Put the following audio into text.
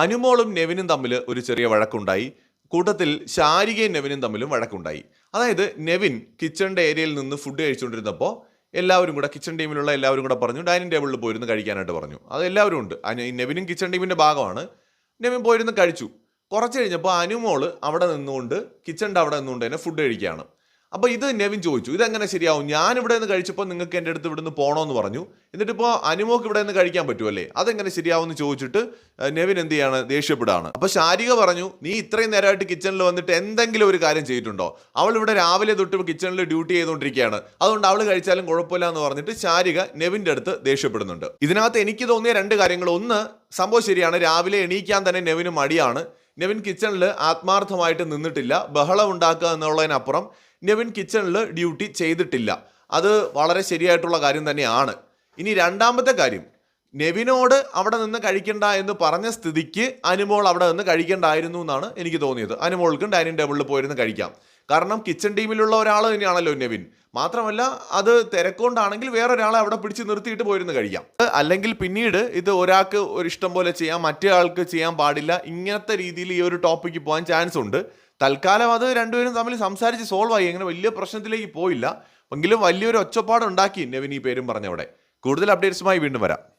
അനുമോളും നെവിനും തമ്മിൽ ഒരു ചെറിയ വഴക്കുണ്ടായി. കൂട്ടത്തിൽ ശാരികയും നെവിനും തമ്മിലും വഴക്കുണ്ടായി. അതായത് നെവിൻ കിച്ചണിന്റെ ഏരിയയിൽ നിന്ന് ഫുഡ് കഴിച്ചുകൊണ്ടിരുന്നപ്പോൾ എല്ലാവരും കൂടെ കിച്ചൺ ടീമിലുള്ള എല്ലാവരും കൂടെ പറഞ്ഞു ഡൈനിങ് ടേബിളിൽ പോയിരുന്ന് കഴിക്കാനായിട്ട് പറഞ്ഞു. അത് എല്ലാവരും ഉണ്ട്. നെവിനും കിച്ചൺ ടീമിന്റെ ഭാഗമാണ്. നെവിൻ പോയിരുന്ന് കഴിച്ചു. കുറച്ച് കഴിഞ്ഞപ്പോൾ അനുമോൾ അവിടെ നിന്നുകൊണ്ട് കിച്ചണിന്റെ അവിടെ നിന്നുകൊണ്ട് തന്നെ ഫുഡ് കഴിക്കുകയാണ്. അപ്പോൾ ഇത് നെവിൻ ചോദിച്ചു ഇതെങ്ങനെ ശരിയാവും? ഞാൻ ഇവിടെ നിന്ന് കഴിച്ചപ്പോൾ നിങ്ങൾക്ക് എന്റെ അടുത്ത് ഇവിടുന്ന് പോകണമെന്ന് പറഞ്ഞു. എന്നിട്ട് ഇപ്പോൾ അനുമോക്ക് ഇവിടെ നിന്ന് കഴിക്കാൻ പറ്റുമല്ലേ അതെങ്ങനെ ശരിയാവുമെന്ന് ചോദിച്ചിട്ട് നെവിൻ എന്ത് ചെയ്യാണ്? ദേഷ്യപ്പെടുകയാണ്. അപ്പോൾ ശാരിക പറഞ്ഞു നീ ഇത്രയും നേരമായിട്ട് കിച്ചണിൽ വന്നിട്ട് എന്തെങ്കിലും ഒരു കാര്യം ചെയ്തിട്ടുണ്ടോ? അവൾ ഇവിടെ രാവിലെ തൊട്ട് കിച്ചണിൽ ഡ്യൂട്ടി ചെയ്തുകൊണ്ടിരിക്കുകയാണ്. അതുകൊണ്ട് അവൾ കഴിച്ചാലും കുഴപ്പമില്ല എന്ന് പറഞ്ഞിട്ട് ശാരിക നെവിന്റെ അടുത്ത് ദേഷ്യപ്പെടുന്നുണ്ട്. ഇതിനകത്ത് എനിക്ക് തോന്നിയ രണ്ട് കാര്യങ്ങൾ. ഒന്ന് സംഭവം ശരിയാണ്. രാവിലെ എണീക്കാൻ തന്നെ നെവിന് മടിയാണ്. നെവിൻ കിച്ചണിൽ ആത്മാർത്ഥമായിട്ട് നിന്നിട്ടില്ല. ബഹളം ഉണ്ടാക്കുക എന്നുള്ളതിനപ്പുറം നെവിൻ കിച്ചണിൽ ഡ്യൂട്ടി ചെയ്തിട്ടില്ല. അത് വളരെ ശരിയായിട്ടുള്ള കാര്യം തന്നെയാണ്. ഇനി രണ്ടാമത്തെ കാര്യം. നെവിനോട് അവിടെ നിന്ന് കഴിക്കണ്ട എന്ന് പറഞ്ഞ സ്ഥിതിക്ക് അനുമോൾ അവിടെ നിന്ന് കഴിക്കണ്ടായിരുന്നു എന്നാണ് എനിക്ക് തോന്നിയത്. അനുമോൾക്കും ഡൈനിങ് ടേബിളിൽ പോയിരുന്ന് കഴിക്കാം. കാരണം കിച്ചൺ ടീമിലുള്ള ഒരാൾ തന്നെയാണല്ലോ നെവിൻ. മാത്രമല്ല അത് തിരക്കൊണ്ടാണെങ്കിൽ വേറൊരാളെ അവിടെ പിടിച്ച് നിർത്തിയിട്ട് പോയിരുന്ന് കഴിക്കാം. അല്ലെങ്കിൽ പിന്നീട് ഇത് ഒരാൾക്ക് ഒരു ഇഷ്ടം പോലെ ചെയ്യാം മറ്റേ ആൾക്ക് ചെയ്യാൻ പാടില്ല ഇങ്ങനത്തെ രീതിയിൽ ഈ ഒരു ടോപ്പിക്ക് പോകാൻ ചാൻസ് ഉണ്ട്. തൽക്കാലം അത് രണ്ടുപേരും തമ്മിൽ സംസാരിച്ച് സോൾവ് ആയി. അങ്ങനെ വലിയ പ്രശ്നത്തിലേക്ക് പോയില്ല. എങ്കിലും വലിയൊരു ഒച്ചപ്പാടുണ്ടാക്കി നെവിൻ ഈ പേരും പറഞ്ഞവിടെ കൂടുതൽ അപ്ഡേറ്റ്സുമായി വീണ്ടും വരാം.